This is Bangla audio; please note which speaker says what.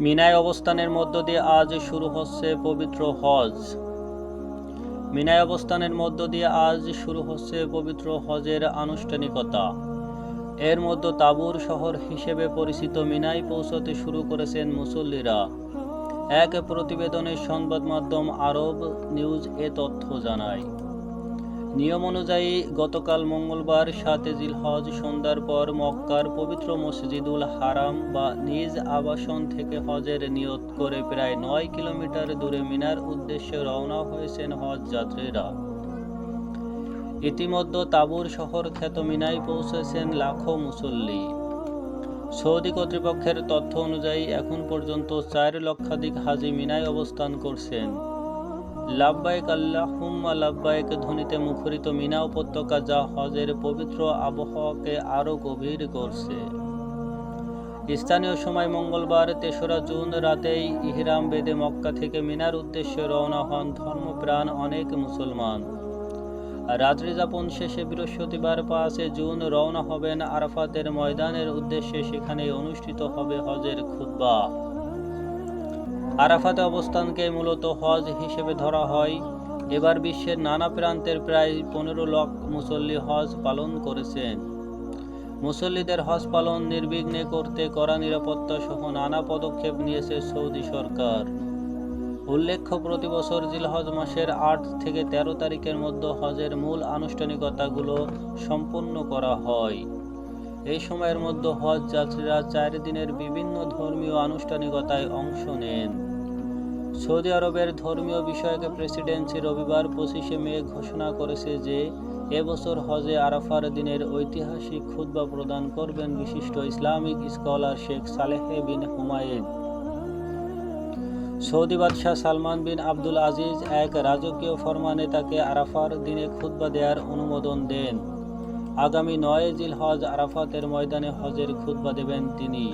Speaker 1: মিনায় অবস্থানের মধ্য দিয়ে আজ শুরু হচ্ছে পবিত্র হজ। মিনায় অবস্থানের মধ্য দিয়ে আজ শুরু হচ্ছে পবিত্র হজের আনুষ্ঠানিকতা। এর মধ্যে তাবুর শহর হিসেবে পরিচিত মিনায় পৌঁছতে শুরু করেছেন মুসল্লিরা। এক প্রতিবেদনে সংবাদ মাধ্যম আরব নিউজ এ তথ্য জানায়। নিয়ম অনুযায়ী গতকাল মঙ্গলবার সাতে জিলহজ সন্ধ্যার পর মক্কার পবিত্র মসজিদুল হারাম বা নিজ আবাসন থেকে হজের নিয়ত করে প্রায় নয় কিলোমিটার দূরে মিনার উদ্দেশ্যে রওনা হয়েছেন হজ যাত্রীরা। ইতিমধ্যে তাবুর শহর খ্যাত মিনায় পৌঁছেছেন লাখো মুসল্লি। সৌদি কর্তৃপক্ষের তথ্য অনুযায়ী এখন পর্যন্ত চার লক্ষাধিক হাজি মিনায় অবস্থান করছেন। লাব্বাইক আল্লাহুম্মা লাব্বাইক, ধ্বনিতে মুখরিত মিনা উপত্যকা যা হজের পবিত্র আবহাওয়াকে আরও গভীর করছে। স্থানীয় সময় মঙ্গলবার, তেসরা জুন রাতেই ইহরাম বেদে মক্কা থেকে মিনার উদ্দেশ্যে রওনা হন ধর্মপ্রাণ অনেক মুসলমান। রাত্রি যাপন শেষে বৃহস্পতিবার পাঁচে জুন রওনা হবেন আরাফাতের ময়দানের উদ্দেশ্যে সেখানে অনুষ্ঠিত হবে হজের খুতবা। আরাফাতে অবস্থানকে মূলত হজ হিসেবে ধরা হয়। এবার বিশ্বের নানা প্রান্তের প্রায় পনেরো লাখ মুসল্লি হজ পালন করেছেন। মুসল্লিদের হজ পালন নির্বিঘ্নে করতে কড়া নিরাপত্তা সহ নানা পদক্ষেপ নিয়েছে সৌদি সরকার। উল্লেখ্য, প্রতি বছর জিলহজ মাসের আট থেকে তেরো তারিখের মধ্যে হজের মূল আনুষ্ঠানিকতাগুলো সম্পন্ন করা হয়। এই সময়ের মধ্যে হজ যাত্রীরা চার দিনের বিভিন্ন ধর্মীয় আনুষ্ঠানিকতায় অংশ নেন। সৌদি আরবের ধর্মীয় বিষয়ক প্রেসিডেন্সি রবিবার পঁচিশে মে ঘোষণা করেছে যে, এবছর হজে আরাফার দিনের ঐতিহাসিক খুতবা প্রদান করবেন বিশিষ্ট Islamic scholar Sheikh Saleh bin Humayun. Saudi বাদশাহ সালমান বিন আব্দুল আজিজ এক রাজকীয় ফরমানে তাকে আরাফার দিনে খুতবা দেওয়ার অনুমোদন দেন। আগামী নয় জিল হজ আরাফাতের ময়দানে হজের খুতবা দেবেন তিনি।